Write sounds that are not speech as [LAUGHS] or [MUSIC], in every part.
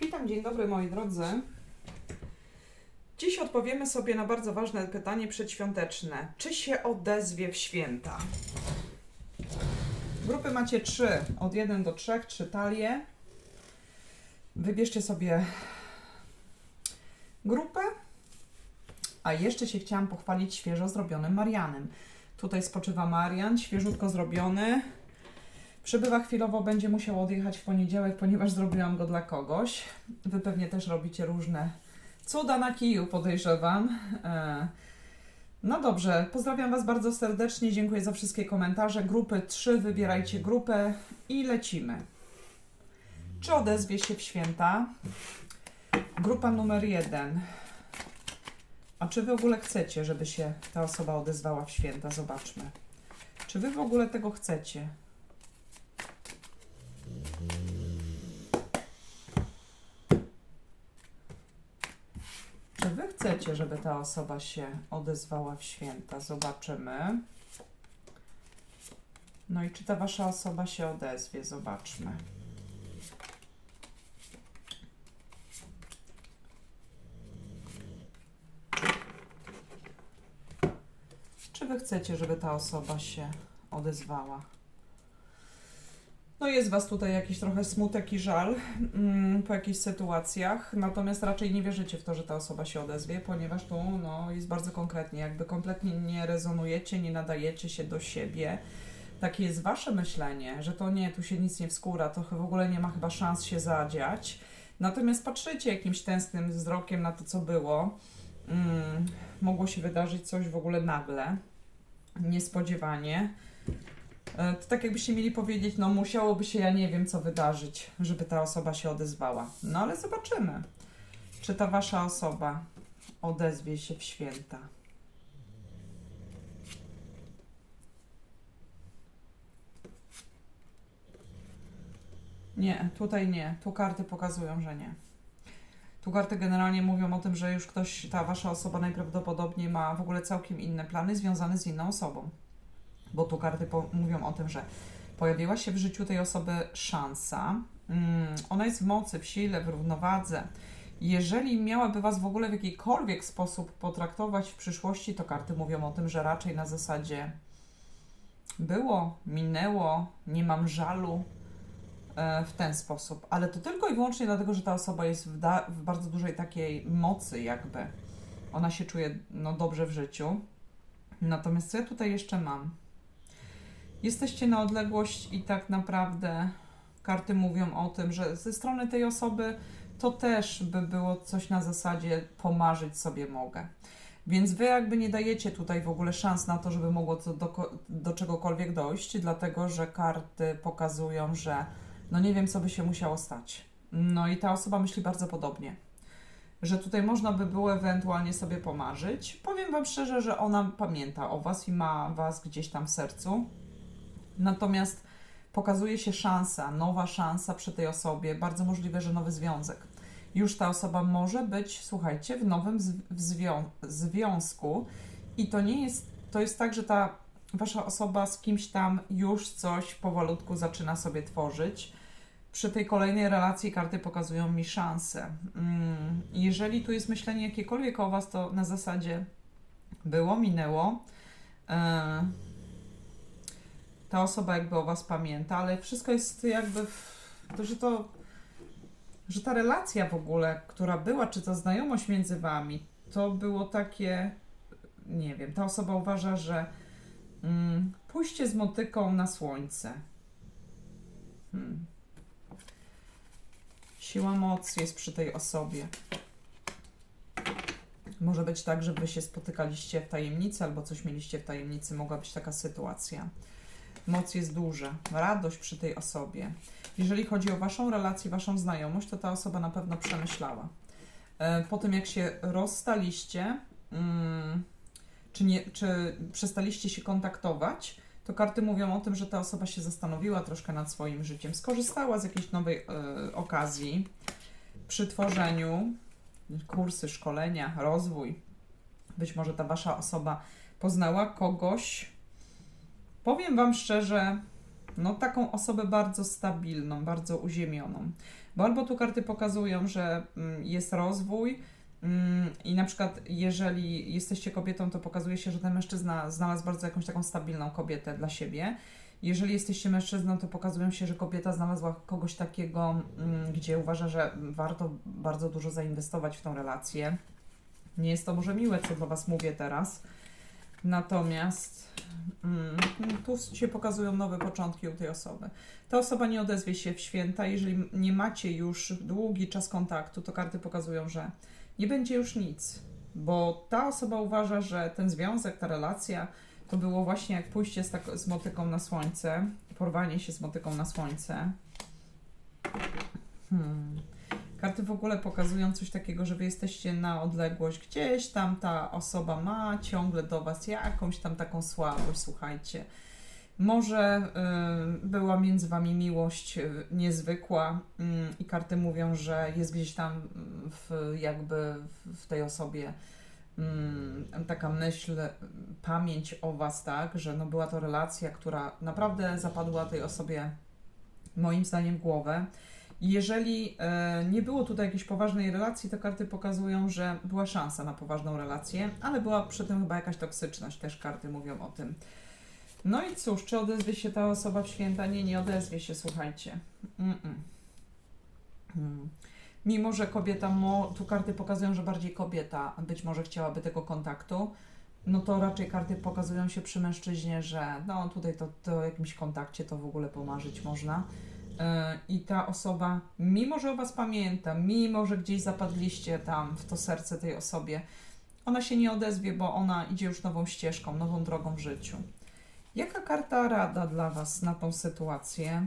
Witam, dzień dobry moi drodzy. Dziś odpowiemy sobie na bardzo ważne pytanie przedświąteczne. Czy się odezwie w święta? Grupy macie trzy, od 1 do 3, trzy talie. Wybierzcie sobie grupę. A jeszcze się chciałam pochwalić świeżo zrobionym Marianem. Tutaj spoczywa Marian, świeżutko zrobiony. Przybywa chwilowo, będzie musiał odjechać w poniedziałek, ponieważ zrobiłam go dla kogoś. Wy pewnie też robicie różne cuda na kiju, podejrzewam. E, No dobrze, pozdrawiam Was bardzo serdecznie, dziękuję za wszystkie komentarze. Grupy 3, wybierajcie grupę i lecimy. Czy odezwie się w święta? Grupa numer 1. A czy Wy w ogóle chcecie, żeby się ta osoba odezwała w święta? Zobaczmy. Czy Wy w ogóle tego chcecie? Czy wy chcecie, żeby ta osoba się odezwała w święta? Zobaczymy. No i czy ta wasza osoba się odezwie? Zobaczmy. Czy wy chcecie, żeby ta osoba się odezwała? No jest Was tutaj jakiś trochę smutek i żal mm, po jakichś sytuacjach, natomiast raczej nie wierzycie w to, że ta osoba się odezwie, ponieważ tu no, jest bardzo konkretnie, jakby kompletnie nie rezonujecie, nie nadajecie się do siebie. Takie jest Wasze myślenie, że to nie, tu się nic nie wskóra, to w ogóle nie ma chyba szans się zadziać. Natomiast patrzycie jakimś tęsknym wzrokiem na to, co było. Mm, mogło się wydarzyć coś w ogóle nagle, niespodziewanie. E, To tak jakbyście mieli powiedzieć, no musiałoby się, ja nie wiem, co wydarzyć, żeby ta osoba się odezwała. No ale zobaczymy, czy ta wasza osoba odezwie się w święta. Nie, tutaj nie. Tu karty pokazują, że nie. Tu karty generalnie mówią o tym, że już ktoś, ta wasza osoba najprawdopodobniej ma w ogóle całkiem inne plany związane z inną osobą bo tu karty mówią o tym, że pojawiła się w życiu tej osoby szansa. Mm, ona jest w mocy, w sile, w równowadze. Jeżeli miałaby Was w ogóle w jakikolwiek sposób potraktować w przyszłości, to karty mówią o tym, że raczej na zasadzie było, minęło, nie mam żalu e, w ten sposób. Ale to tylko i wyłącznie dlatego, że ta osoba jest w, w bardzo dużej takiej mocy, jakby. Ona się czuje no, dobrze w życiu. Natomiast co ja tutaj jeszcze mam? Jesteście na odległość i tak naprawdę karty mówią o tym, że ze strony tej osoby to też by było coś na zasadzie pomarzyć sobie mogę. Więc wy jakby nie dajecie tutaj w ogóle szans na to, żeby mogło to do, do czegokolwiek dojść, dlatego że karty pokazują, że no nie wiem, co by się musiało stać. No i ta osoba myśli bardzo podobnie. Że tutaj można by było ewentualnie sobie pomarzyć. Powiem Wam szczerze, że ona pamięta o Was i ma Was gdzieś tam w sercu. Natomiast pokazuje się szansa, nowa szansa przy tej osobie, bardzo możliwe, że nowy związek. Już ta osoba może być, słuchajcie, w nowym zwią- związku i to nie jest, to jest tak, że ta wasza osoba z kimś tam już coś powolutku zaczyna sobie tworzyć. Przy tej kolejnej relacji karty pokazują mi szansę. Mm, Jeżeli tu jest myślenie jakiekolwiek o was, to na zasadzie było, minęło. E, ta osoba jakby o was pamięta, ale wszystko jest jakby, to, że to, że ta relacja w ogóle, która była, czy to znajomość między wami, to było takie, nie wiem, ta osoba uważa, że mm, pójście z motyką na słońce. Hmm. Siła mocy jest przy tej osobie. Może być tak, że wy się spotykaliście w tajemnicy, albo coś mieliście w tajemnicy, mogła być taka sytuacja. Moc jest duża, radość przy tej osobie. Jeżeli chodzi o Waszą relację, Waszą znajomość, to ta osoba na pewno przemyślała. E, Po tym, jak się rozstaliście, mm, czy, nie, czy przestaliście się kontaktować, to karty mówią o tym, że ta osoba się zastanowiła troszkę nad swoim życiem, skorzystała z jakiejś nowej e, okazji przy tworzeniu kursy, szkolenia, rozwój. Być może ta Wasza osoba poznała kogoś, Powiem Wam szczerze, no taką osobę bardzo stabilną, bardzo uziemioną. Bo albo tu karty pokazują, że mm, jest rozwój mm, i na przykład jeżeli jesteście kobietą, to pokazuje się, że ten mężczyzna znalazł bardzo jakąś taką stabilną kobietę dla siebie. Jeżeli jesteście mężczyzną, to pokazują się, że kobieta znalazła kogoś takiego, mm, gdzie uważa, że warto bardzo dużo zainwestować w tą relację. Nie jest to może miłe, co do Was mówię teraz. Natomiast mm, tu się pokazują nowe początki u tej osoby. Ta osoba nie odezwie się w święta. Jeżeli nie macie już długi czas kontaktu, to karty pokazują, że nie będzie już nic, bo ta osoba uważa, że ten związek, ta relacja to było właśnie jak pójście z, tak, z motyką na słońce, porwanie się z motyką na słońce. Hmm. Karty w ogóle pokazują coś takiego, że wy jesteście na odległość gdzieś tam, ta osoba ma ciągle do was jakąś tam taką słabość, słuchajcie. Może y, była między wami miłość y, niezwykła y, i karty mówią, że jest gdzieś tam w, jakby w tej osobie y, taka myśl, pamięć o was, tak, że no była to relacja, która naprawdę zapadła tej osobie moim zdaniem w głowę. Jeżeli e, nie było tutaj jakiejś poważnej relacji, to karty pokazują, że była szansa na poważną relację, ale była przy tym chyba jakaś toksyczność, też karty mówią o tym. No i cóż, czy odezwie się ta osoba w święta? Nie, nie odezwie się, słuchajcie. Mm-mm. Hmm. Mimo, że kobieta, mo, tu karty pokazują, że bardziej kobieta być może chciałaby tego kontaktu, no to raczej karty pokazują się przy mężczyźnie, że no tutaj to, to jakimś kontakcie to w ogóle pomarzyć można. Yy, I ta osoba, mimo że o Was pamięta, mimo że gdzieś zapadliście tam w to serce tej osobie, ona się nie odezwie, bo ona idzie już nową ścieżką, nową drogą w życiu. Jaka karta rada dla Was na tą sytuację?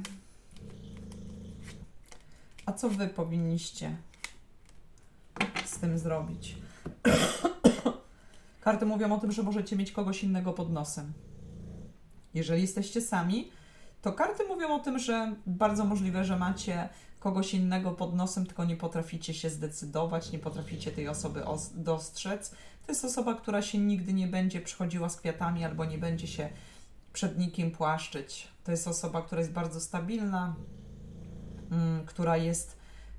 A co Wy powinniście z tym zrobić? Karty mówią o tym, że możecie mieć kogoś innego pod nosem. Jeżeli jesteście sami, to karty mówią o tym, że bardzo możliwe, że macie kogoś innego pod nosem, tylko nie potraficie się zdecydować, nie potraficie tej osoby dostrzec. To jest osoba, która się nigdy nie będzie przychodziła z kwiatami albo nie będzie się przed nikim płaszczyć. To jest osoba, która jest bardzo stabilna, mm, która jest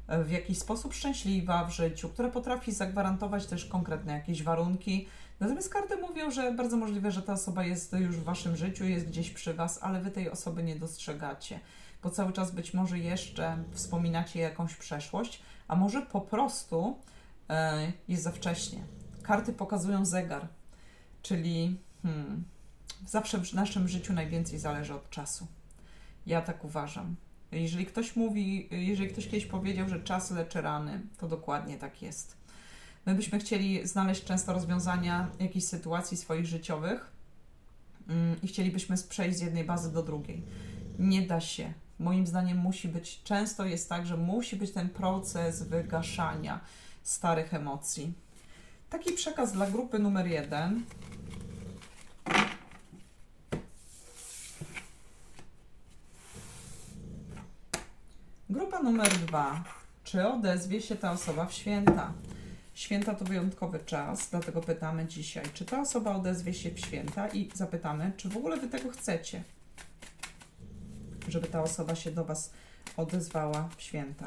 w jakiś sposób szczęśliwa w życiu, która potrafi zagwarantować też konkretne jakieś warunki. Natomiast karty mówią, że bardzo możliwe, że ta osoba jest już w waszym życiu, jest gdzieś przy was, ale wy tej osoby nie dostrzegacie, bo cały czas być może jeszcze wspominacie jakąś przeszłość, a może po prostu e, jest za wcześnie. Karty pokazują zegar, czyli hmm, zawsze w naszym życiu najwięcej zależy od czasu. Ja tak uważam. Jeżeli ktoś mówi, jeżeli ktoś kiedyś powiedział, że czas leczy rany, to dokładnie tak jest. My byśmy chcieli znaleźć często rozwiązania jakichś sytuacji swoich życiowych mm, i chcielibyśmy przejść z jednej bazy do drugiej. Nie da się. Moim zdaniem musi być, często jest tak, że musi być ten proces wygaszania starych emocji. Taki przekaz dla grupy numer jeden. Grupa numer dwa. Czy odezwie się ta osoba w święta? Święta to wyjątkowy czas, dlatego pytamy dzisiaj, czy ta osoba odezwie się w święta i zapytamy, czy w ogóle Wy tego chcecie, żeby ta osoba się do Was odezwała w święta.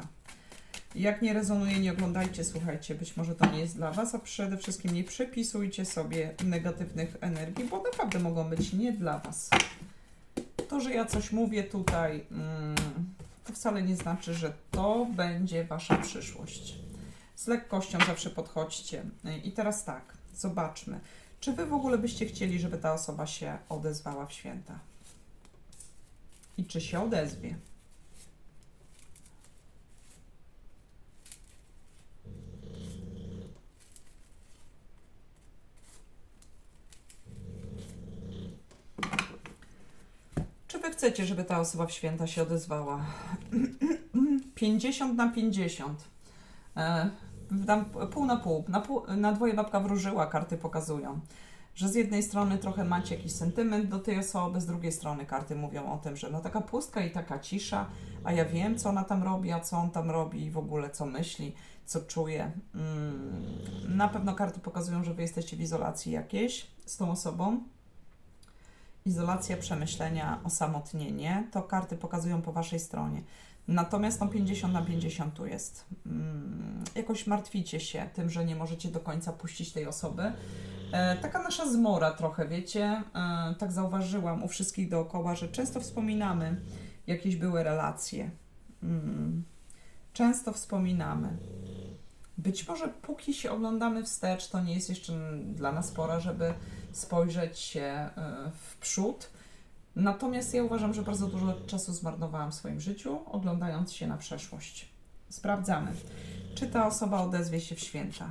Jak nie rezonuje, nie oglądajcie, słuchajcie, być może to nie jest dla Was, a przede wszystkim nie przepisujcie sobie negatywnych energii, bo naprawdę mogą być nie dla Was. To, że ja coś mówię tutaj, mm, to wcale nie znaczy, że to będzie Wasza przyszłość. Z lekkością zawsze podchodźcie. I teraz tak, zobaczmy. Czy Wy w ogóle byście chcieli, żeby ta osoba się odezwała w święta? I czy się odezwie? Czy Wy chcecie, żeby ta osoba w święta się odezwała? [CLEARS THROAT] 50 na 50. Dam pół na pół. Na, pół. na dwoje babka wróżyła, karty pokazują. Że z jednej strony trochę macie jakiś sentyment do tej osoby, z drugiej strony karty mówią o tym, że no taka pustka i taka cisza, a ja wiem, co ona tam robi, a co on tam robi i w ogóle co myśli, co czuje. Mm, na pewno karty pokazują, że wy jesteście w izolacji jakiejś z tą osobą izolacja, przemyślenia, osamotnienie, to karty pokazują po Waszej stronie. Natomiast no 50 na 50 tu jest. Mm, jakoś martwicie się tym, że nie możecie do końca puścić tej osoby. E, taka nasza zmora trochę, wiecie? E, tak zauważyłam u wszystkich dookoła, że często wspominamy jakieś były relacje. Mm, często wspominamy. Być może póki się oglądamy wstecz, to nie jest jeszcze dla nas pora, żeby spojrzeć się e, w przód. Natomiast ja uważam, że bardzo dużo czasu zmarnowałam w swoim życiu, oglądając się na przeszłość. Sprawdzamy, czy ta osoba odezwie się w święta.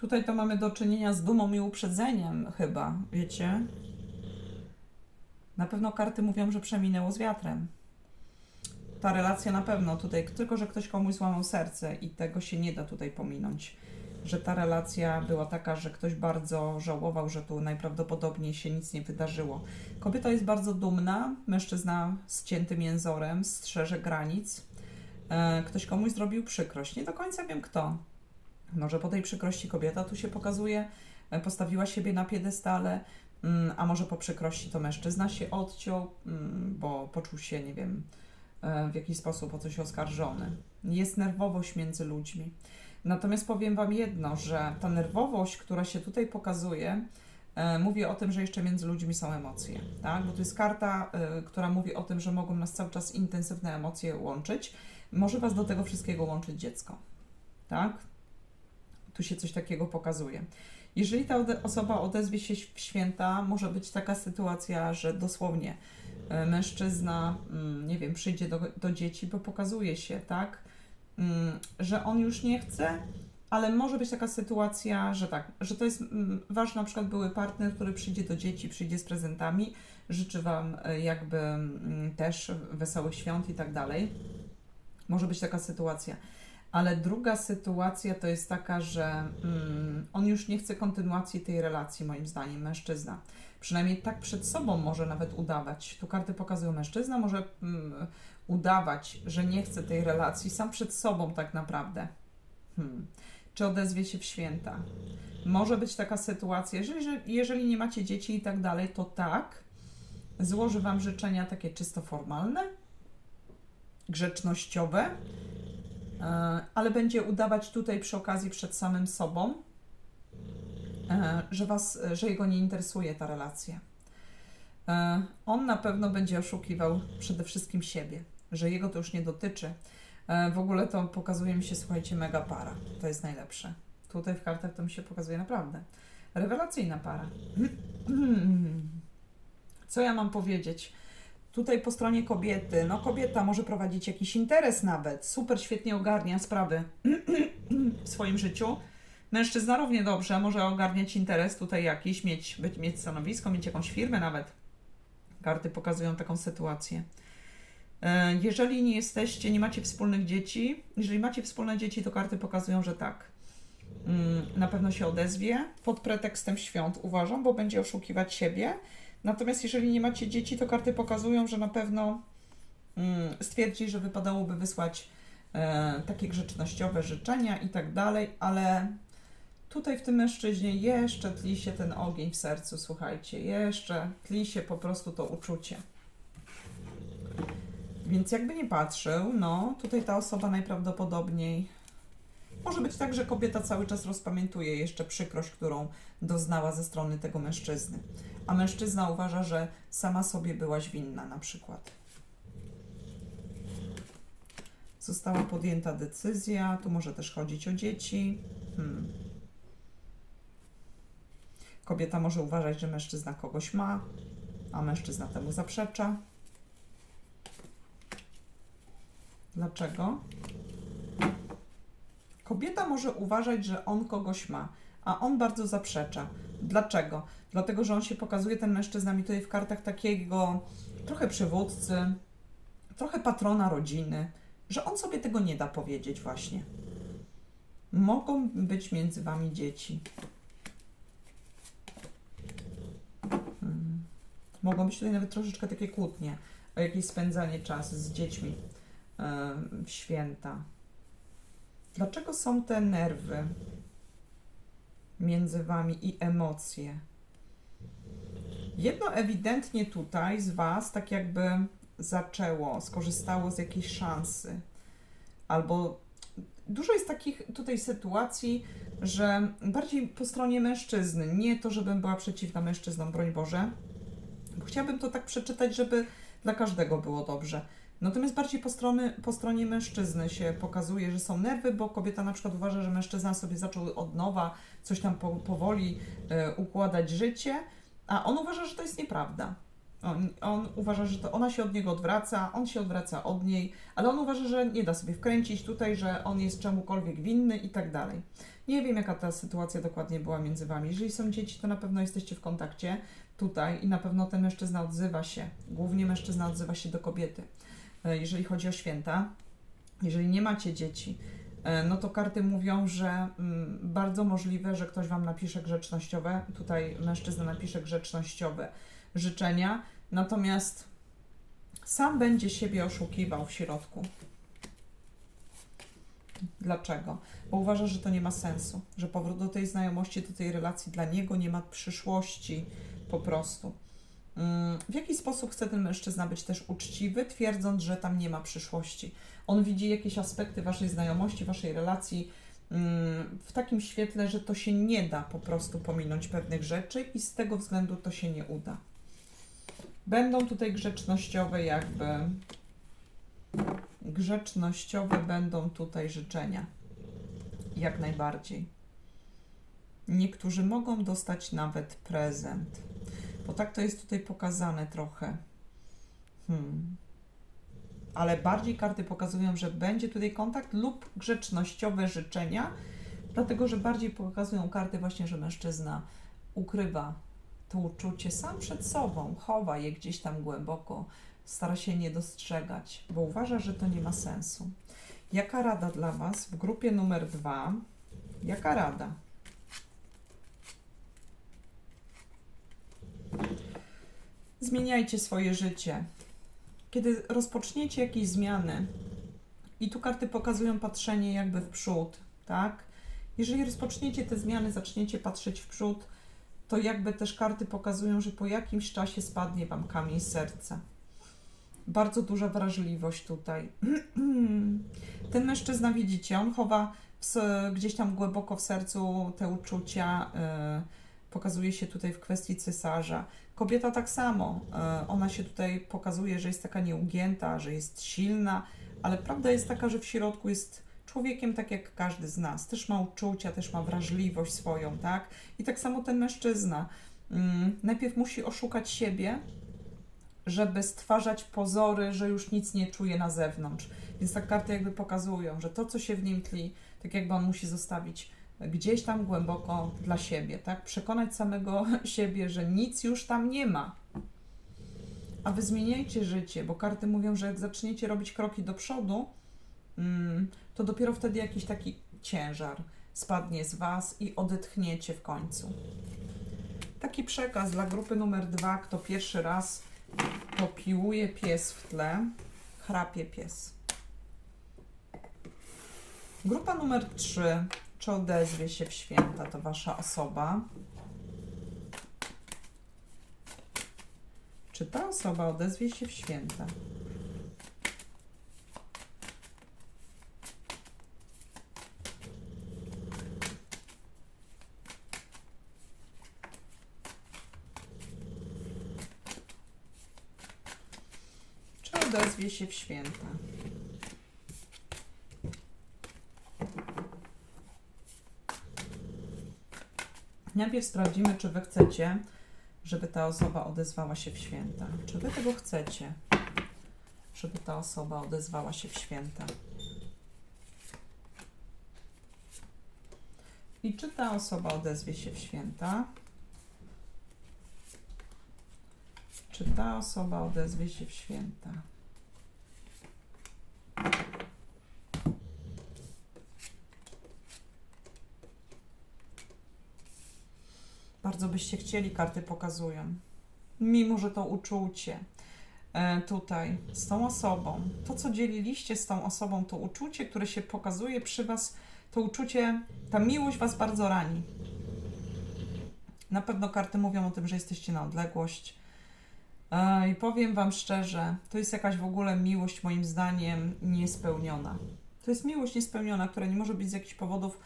Tutaj to mamy do czynienia z dumą i uprzedzeniem, chyba, wiecie? Na pewno karty mówią, że przeminęło z wiatrem. Ta relacja na pewno tutaj, tylko że ktoś komuś złamał serce i tego się nie da tutaj pominąć. Że ta relacja była taka, że ktoś bardzo żałował, że tu najprawdopodobniej się nic nie wydarzyło. Kobieta jest bardzo dumna, mężczyzna z ciętym jęzorem, strzeże granic. E, Ktoś komuś zrobił przykrość. Nie do końca wiem kto. Może po tej przykrości kobieta tu się pokazuje, e, postawiła siebie na piedestale, mm, a może po przykrości to mężczyzna się odciął, mm, bo poczuł się, nie wiem, e, w jakiś sposób o coś oskarżony. Jest nerwowość między ludźmi. Natomiast powiem Wam jedno, że ta nerwowość, która się tutaj pokazuje, e, mówi o tym, że jeszcze między ludźmi są emocje, tak? Bo to jest karta, e, która mówi o tym, że mogą nas cały czas intensywne emocje łączyć. Może Was do tego wszystkiego łączyć dziecko, tak? Tu się coś takiego pokazuje. Jeżeli ta osoba odezwie się w święta, może być taka sytuacja, że dosłownie e, mężczyzna, mm, nie wiem, przyjdzie do, do dzieci, bo pokazuje się, tak, że on już nie chce, ale może być taka sytuacja, że tak, że to jest mm, wasz na przykład były partner, który przyjdzie do dzieci, przyjdzie z prezentami, życzy wam e, jakby mm, też wesołych świąt i tak dalej. Może być taka sytuacja. Ale druga sytuacja to jest taka, że mm, on już nie chce kontynuacji tej relacji, moim zdaniem, mężczyzna. Przynajmniej tak przed sobą może nawet udawać. Tu karty pokazują, mężczyzna może mm, udawać, że nie chce tej relacji, sam przed sobą tak naprawdę. Hmm. Czy odezwie się w święta? Może być taka sytuacja, jeżeli, że- jeżeli nie macie dzieci i tak dalej, to tak, złoży Wam życzenia takie czysto formalne, grzecznościowe, e, ale będzie udawać tutaj przy okazji przed samym sobą, że, was, że jego nie interesuje ta relacja. E, On na pewno będzie oszukiwał przede wszystkim siebie, że jego to już nie dotyczy. E, W ogóle to pokazuje mi się, słuchajcie, mega para. To jest najlepsze. Tutaj w kartach to mi się pokazuje naprawdę. Rewelacyjna para. [CLEARS THROAT] Co ja mam powiedzieć? Tutaj po stronie kobiety, no kobieta może prowadzić jakiś interes nawet, super świetnie ogarnia sprawy [CLEARS THROAT] w swoim życiu. Mężczyzna równie dobrze może ogarniać interes tutaj jakiś, mieć, być, mieć stanowisko, mieć jakąś firmę nawet. Karty pokazują taką sytuację. E, Jeżeli nie jesteście, nie macie wspólnych dzieci, jeżeli macie wspólne dzieci, to karty pokazują, że tak. Mm, Na pewno się odezwie pod pretekstem świąt, uważam, bo będzie oszukiwać siebie. Natomiast jeżeli nie macie dzieci, to karty pokazują, że na pewno mm, stwierdzi, że wypadałoby wysłać e, takie grzecznościowe życzenia i tak dalej, ale tutaj w tym mężczyźnie jeszcze tli się ten ogień w sercu, słuchajcie, jeszcze tli się po prostu to uczucie. Więc jakby nie patrzył, no tutaj ta osoba najprawdopodobniej może być tak, że kobieta cały czas rozpamiętuje jeszcze przykrość, którą doznała ze strony tego mężczyzny. A mężczyzna uważa, że sama sobie byłaś winna na przykład. Została podjęta decyzja, tu może też chodzić o dzieci. Hmm. Kobieta może uważać, że mężczyzna kogoś ma, a mężczyzna temu zaprzecza. Dlaczego? Kobieta może uważać, że on kogoś ma, a on bardzo zaprzecza. Dlaczego? Dlatego, że on się pokazuje, ten mężczyzna mi tutaj w kartach takiego trochę przywódcy, trochę patrona rodziny, że on sobie tego nie da powiedzieć właśnie. Mogą być między wami dzieci. Mogą być tutaj nawet troszeczkę takie kłótnie o jakieś spędzanie czasu z dziećmi w święta. Dlaczego są te nerwy? między Wami i emocje. Jedno ewidentnie tutaj z Was tak jakby zaczęło, skorzystało z jakiejś szansy. Albo dużo jest takich tutaj sytuacji, że bardziej po stronie mężczyzny. Nie to, żebym była przeciwna mężczyznom, broń Boże. Chciałabym to tak przeczytać, żeby dla każdego było dobrze. Natomiast bardziej po, strony, po stronie mężczyzny się pokazuje, że są nerwy, bo kobieta na przykład uważa, że mężczyzna sobie zaczął od nowa coś tam po, powoli e, układać życie, a on uważa, że to jest nieprawda. On, on uważa, że to ona się od niego odwraca, on się odwraca od niej, ale on uważa, że nie da sobie wkręcić tutaj, że on jest czemukolwiek winny i tak dalej. Nie wiem, jaka ta sytuacja dokładnie była między wami. Jeżeli są dzieci, to na pewno jesteście w kontakcie tutaj i na pewno ten mężczyzna odzywa się. Głównie mężczyzna odzywa się do kobiety, e, jeżeli chodzi o święta. Jeżeli nie macie dzieci, e, no to karty mówią, że mm, bardzo możliwe, że ktoś wam napisze grzecznościowe. Tutaj mężczyzna napisze grzecznościowe życzenia, natomiast sam będzie siebie oszukiwał w środku. Dlaczego? Bo uważa, że to nie ma sensu, że powrót do tej znajomości, do tej relacji dla niego nie ma przyszłości po prostu. Mm, W jaki sposób chce ten mężczyzna być też uczciwy, twierdząc, że tam nie ma przyszłości? On widzi jakieś aspekty waszej znajomości, waszej relacji mm, w takim świetle, że to się nie da po prostu pominąć pewnych rzeczy i z tego względu to się nie uda. Będą tutaj grzecznościowe jakby grzecznościowe będą tutaj życzenia. Jak najbardziej. Niektórzy mogą dostać nawet prezent. Bo tak to jest tutaj pokazane trochę. Hmm. Ale bardziej karty pokazują, że będzie tutaj kontakt lub grzecznościowe życzenia, dlatego że bardziej pokazują karty właśnie, że mężczyzna ukrywa to uczucie sam przed sobą, chowa je gdzieś tam głęboko, stara się nie dostrzegać, bo uważa, że to nie ma sensu. Jaka rada dla Was w grupie numer dwa? Jaka rada? Zmieniajcie swoje życie. Kiedy rozpoczniecie jakieś zmiany, i tu karty pokazują patrzenie jakby w przód, tak? Jeżeli rozpoczniecie te zmiany, zaczniecie patrzeć w przód, to jakby też karty pokazują, że po jakimś czasie spadnie Wam kamień serca. Bardzo duża wrażliwość tutaj. [CLEARS THROAT] Ten mężczyzna, widzicie, on chowa w, gdzieś tam głęboko w sercu te uczucia. y, pokazuje się tutaj w kwestii cesarza. Kobieta tak samo. y, ona się tutaj pokazuje, że jest taka nieugięta, że jest silna, ale prawda jest taka, że w środku jest człowiekiem tak jak każdy z nas. Też ma uczucia, też ma wrażliwość swoją, tak? I tak samo ten mężczyzna. Mm, najpierw musi oszukać siebie, żeby stwarzać pozory, że już nic nie czuje na zewnątrz. Więc tak karty jakby pokazują, że to, co się w nim tli, tak jakby on musi zostawić gdzieś tam głęboko dla siebie, tak? Przekonać samego [LAUGHS] siebie, że nic już tam nie ma. A wy zmieniajcie życie, bo karty mówią, że jak zaczniecie robić kroki do przodu, mm, to dopiero wtedy jakiś taki ciężar spadnie z was i odetchniecie w końcu. Taki przekaz dla grupy numer dwa, kto pierwszy raz to piłuje pies w tle, chrapie pies. Grupa numer 3. Czy odezwie się w święta to wasza osoba? Czy ta osoba odezwie się w święta? Czy odezwie się w święta? Najpierw sprawdzimy, czy wy chcecie, żeby ta osoba odezwała się w święta. Czy wy tego chcecie, żeby ta osoba odezwała się w święta? I czy ta osoba odezwie się w święta? Czy ta osoba odezwie się w święta? Bardzo byście chcieli, karty pokazują. Mimo, że to uczucie e, tutaj z tą osobą, to co dzieliliście z tą osobą, to uczucie, które się pokazuje przy Was, to uczucie, ta miłość Was bardzo rani. Na pewno karty mówią o tym, że jesteście na odległość. E, I powiem Wam szczerze, to jest jakaś w ogóle miłość, moim zdaniem, niespełniona. To jest miłość niespełniona, która nie może być z jakichś powodów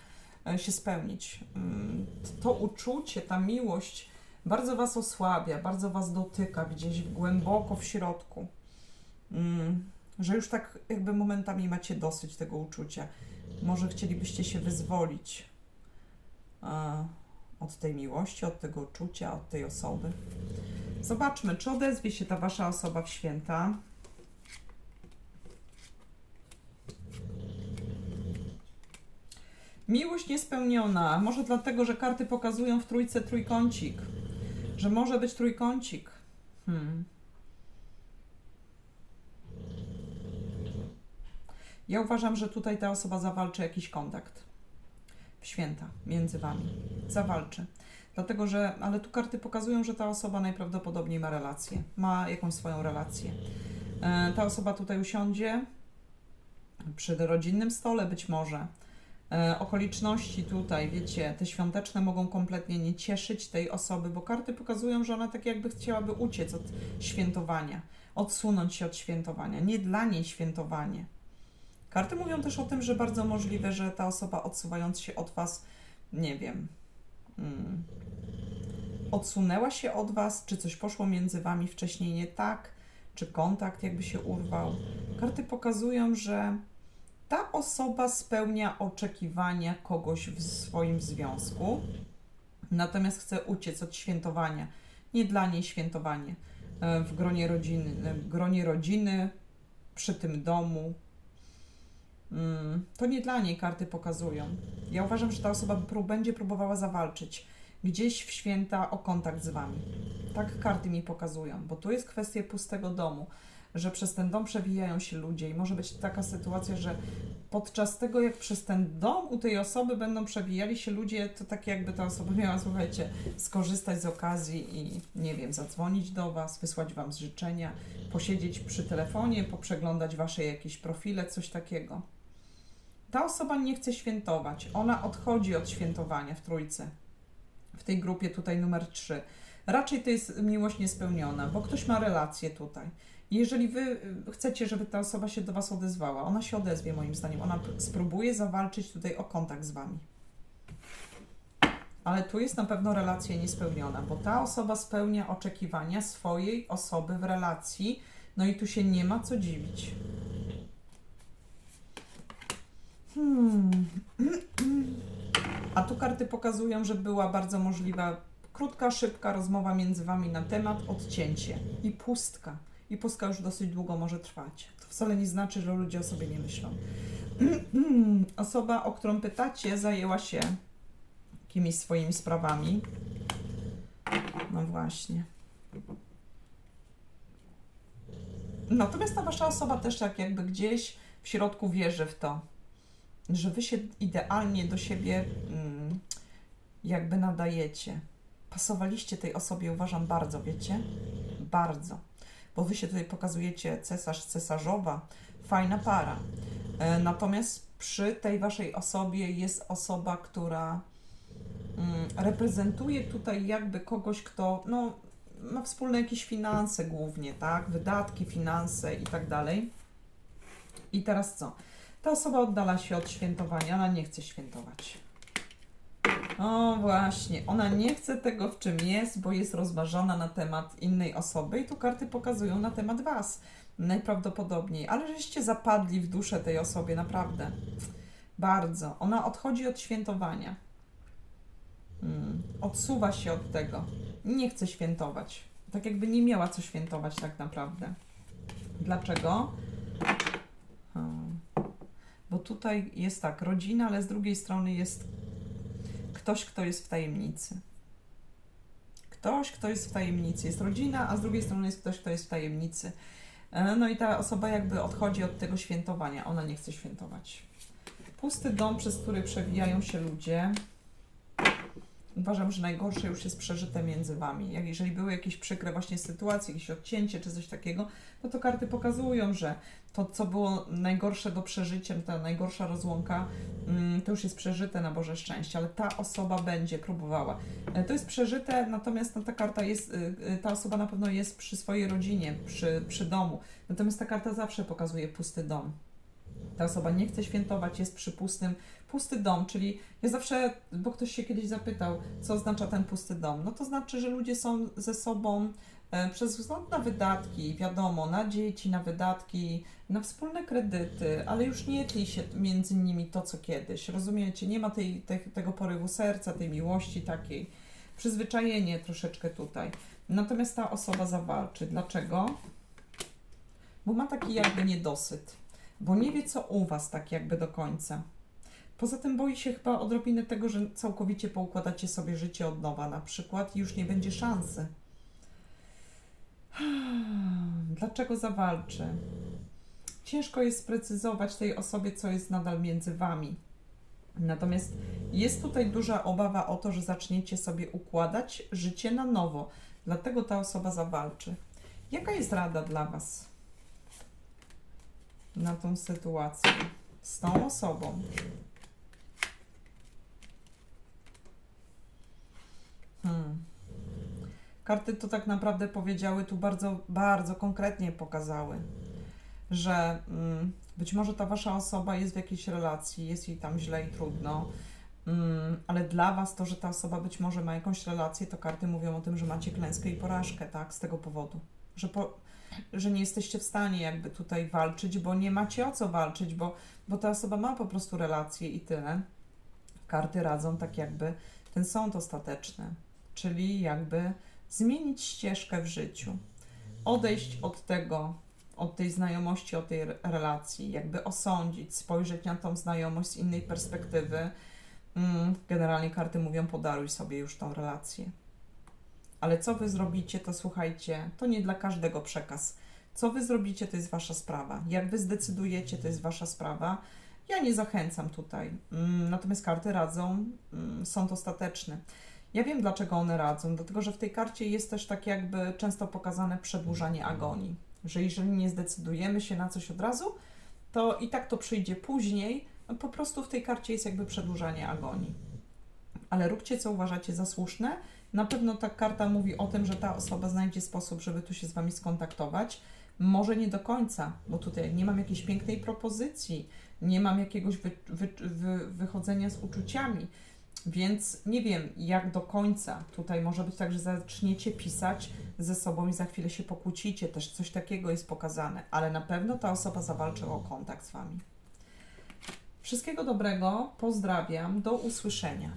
się spełnić. Mm, To uczucie, ta miłość bardzo Was osłabia, bardzo Was dotyka gdzieś głęboko w środku. Mm, Że już tak jakby momentami macie dosyć tego uczucia. Może chcielibyście się wyzwolić e, od tej miłości, od tego uczucia, od tej osoby. Zobaczmy, czy odezwie się ta Wasza osoba w święta. Miłość niespełniona. Może dlatego, że karty pokazują w trójce trójkącik. Że może być trójkącik. Hmm. Ja uważam, że tutaj ta osoba zawalczy jakiś kontakt w święta między Wami. Zawalczy. Dlatego, że, ale tu karty pokazują, że ta osoba najprawdopodobniej ma relację, ma jakąś swoją relację. E, ta osoba tutaj usiądzie przy rodzinnym stole, być może. E, okoliczności tutaj, wiecie, te świąteczne mogą kompletnie nie cieszyć tej osoby, bo karty pokazują, że ona tak jakby chciałaby uciec od świętowania, odsunąć się od świętowania. Nie dla niej świętowanie. Karty mówią też o tym, że bardzo możliwe, że ta osoba odsuwając się od Was, nie wiem, mm, odsunęła się od Was, czy coś poszło między Wami wcześniej nie tak, czy kontakt jakby się urwał. Karty pokazują, że ta osoba spełnia oczekiwania kogoś w swoim związku, natomiast chce uciec od świętowania. Nie dla niej świętowanie e, w gronie rodziny, w gronie rodziny przy tym domu. Mm, To nie dla niej karty pokazują. Ja uważam, że ta osoba będzie próbowała zawalczyć gdzieś w święta o kontakt z Wami. Tak karty mi pokazują, bo tu jest kwestia pustego domu, że przez ten dom przewijają się ludzie i może być taka sytuacja, że podczas tego, jak przez ten dom u tej osoby będą przewijali się ludzie, to tak jakby ta osoba miała, słuchajcie, skorzystać z okazji i, nie wiem, zadzwonić do Was, wysłać Wam życzenia, posiedzieć przy telefonie, poprzeglądać Wasze jakieś profile, coś takiego. Ta osoba nie chce świętować. Ona odchodzi od świętowania w trójce. W tej grupie tutaj numer 3. Raczej to jest miłość niespełniona, bo ktoś ma relację tutaj. Jeżeli wy y, chcecie, żeby ta osoba się do was odezwała, ona się odezwie moim zdaniem. Ona spróbuje zawalczyć tutaj o kontakt z wami. Ale tu jest na pewno relacja niespełniona, bo ta osoba spełnia oczekiwania swojej osoby w relacji, no i tu się nie ma co dziwić. Hmm. [CLEARS THROAT] A tu karty pokazują, że była bardzo możliwa krótka, szybka rozmowa między wami na temat odcięcie i pustka. I pustka już dosyć długo może trwać. To wcale nie znaczy, że ludzie o sobie nie myślą. [CLEARS THROAT] Osoba, o którą pytacie, zajęła się jakimiś swoimi sprawami. No właśnie. Natomiast ta wasza osoba też tak jakby gdzieś w środku wierzy w to, że wy się idealnie do siebie mm, jakby nadajecie. Pasowaliście tej osobie, uważam, bardzo, wiecie? Bardzo. Bo wy się tutaj pokazujecie cesarz, cesarzowa, fajna para. E, Natomiast przy tej waszej osobie jest osoba, która mm, reprezentuje tutaj jakby kogoś, kto no, ma wspólne jakieś finanse głównie, tak? Wydatki, finanse i tak dalej. I teraz co? Ta osoba oddala się od świętowania, ona nie chce świętować. O właśnie, ona nie chce tego, w czym jest, bo jest rozważana na temat innej osoby i tu karty pokazują na temat Was. Najprawdopodobniej, ale żeście zapadli w duszę tej osobie, naprawdę. Bardzo. Ona odchodzi od świętowania. Hmm. Odsuwa się od tego. Nie chce świętować. Tak jakby nie miała co świętować tak naprawdę. Dlaczego? Hmm. Bo tutaj jest tak, rodzina, ale z drugiej strony jest ktoś, kto jest w tajemnicy. Ktoś, kto jest w tajemnicy. Jest rodzina, a z drugiej strony jest ktoś, kto jest w tajemnicy. E, No i ta osoba jakby odchodzi od tego świętowania. Ona nie chce świętować. Pusty dom, przez który przewijają się ludzie. Uważam, że najgorsze już jest przeżyte między wami. Jak jeżeli były jakieś przykre właśnie sytuacje, jakieś odcięcie czy coś takiego, no to karty pokazują, że to, co było najgorsze do przeżycia, ta najgorsza rozłąka, mm, to już jest przeżyte na Boże Szczęście, ale ta osoba będzie próbowała. E, To jest przeżyte, natomiast no, ta karta jest, y, y, ta osoba na pewno jest przy swojej rodzinie, przy, przy domu. Natomiast ta karta zawsze pokazuje pusty dom. Ta osoba nie chce świętować, jest przy pustym, pusty dom, czyli ja zawsze, bo ktoś się kiedyś zapytał, co oznacza ten pusty dom. No to znaczy, że ludzie są ze sobą e, przez wzgląd na wydatki, wiadomo, na dzieci, na wydatki, na wspólne kredyty, ale już nie tli się między nimi to, co kiedyś. Rozumiecie? Nie ma tej, tej, tego porywu serca, tej miłości takiej. Przyzwyczajenie troszeczkę tutaj. Natomiast ta osoba zawalczy. Dlaczego? Bo ma taki jakby niedosyt. Bo nie wie, co u Was tak jakby do końca. Poza tym boi się chyba odrobinę tego, że całkowicie poukładacie sobie życie od nowa na przykład i już nie będzie szansy. [SIGHS] Dlaczego zawalczy? Ciężko jest sprecyzować tej osobie, co jest nadal między Wami. Natomiast jest tutaj duża obawa o to, że zaczniecie sobie układać życie na nowo. Dlatego ta osoba zawalczy. Jaka jest rada dla Was na tą sytuację z tą osobą? Hmm. Karty to tak naprawdę powiedziały, tu bardzo, bardzo konkretnie pokazały, że mm, być może ta wasza osoba jest w jakiejś relacji, jest jej tam źle i trudno, mm, ale dla was to, że ta osoba być może ma jakąś relację, to karty mówią o tym, że macie klęskę i porażkę, tak, z tego powodu, że, po, że nie jesteście w stanie jakby tutaj walczyć, bo nie macie o co walczyć, bo, bo ta osoba ma po prostu relację i tyle. Karty radzą tak jakby ten sąd ostateczny, czyli jakby zmienić ścieżkę w życiu, odejść od tego, od tej znajomości, od tej re- relacji, jakby osądzić, spojrzeć na tą znajomość z innej perspektywy. Mm, Generalnie karty mówią, podaruj sobie już tą relację. Ale co wy zrobicie, to słuchajcie, to nie dla każdego przekaz. Co wy zrobicie, to jest wasza sprawa. Jak wy zdecydujecie, to jest wasza sprawa. Ja nie zachęcam tutaj. Mm, Natomiast karty radzą, mm, sąd ostateczny. Ja wiem, dlaczego one radzą, dlatego że w tej karcie jest też tak jakby często pokazane przedłużanie agonii, że jeżeli nie zdecydujemy się na coś od razu, to i tak to przyjdzie później, po prostu w tej karcie jest jakby przedłużanie agonii. Ale róbcie, co uważacie za słuszne. Na pewno ta karta mówi o tym, że ta osoba znajdzie sposób, żeby tu się z Wami skontaktować. Może nie do końca, bo tutaj nie mam jakiejś pięknej propozycji, nie mam jakiegoś wy, wy, wy, wychodzenia z uczuciami. Więc nie wiem, jak do końca. Tutaj może być tak, że zaczniecie pisać ze sobą i za chwilę się pokłócicie. Też coś takiego jest pokazane, ale na pewno ta osoba zawalczy o kontakt z Wami. Wszystkiego dobrego, pozdrawiam, do usłyszenia.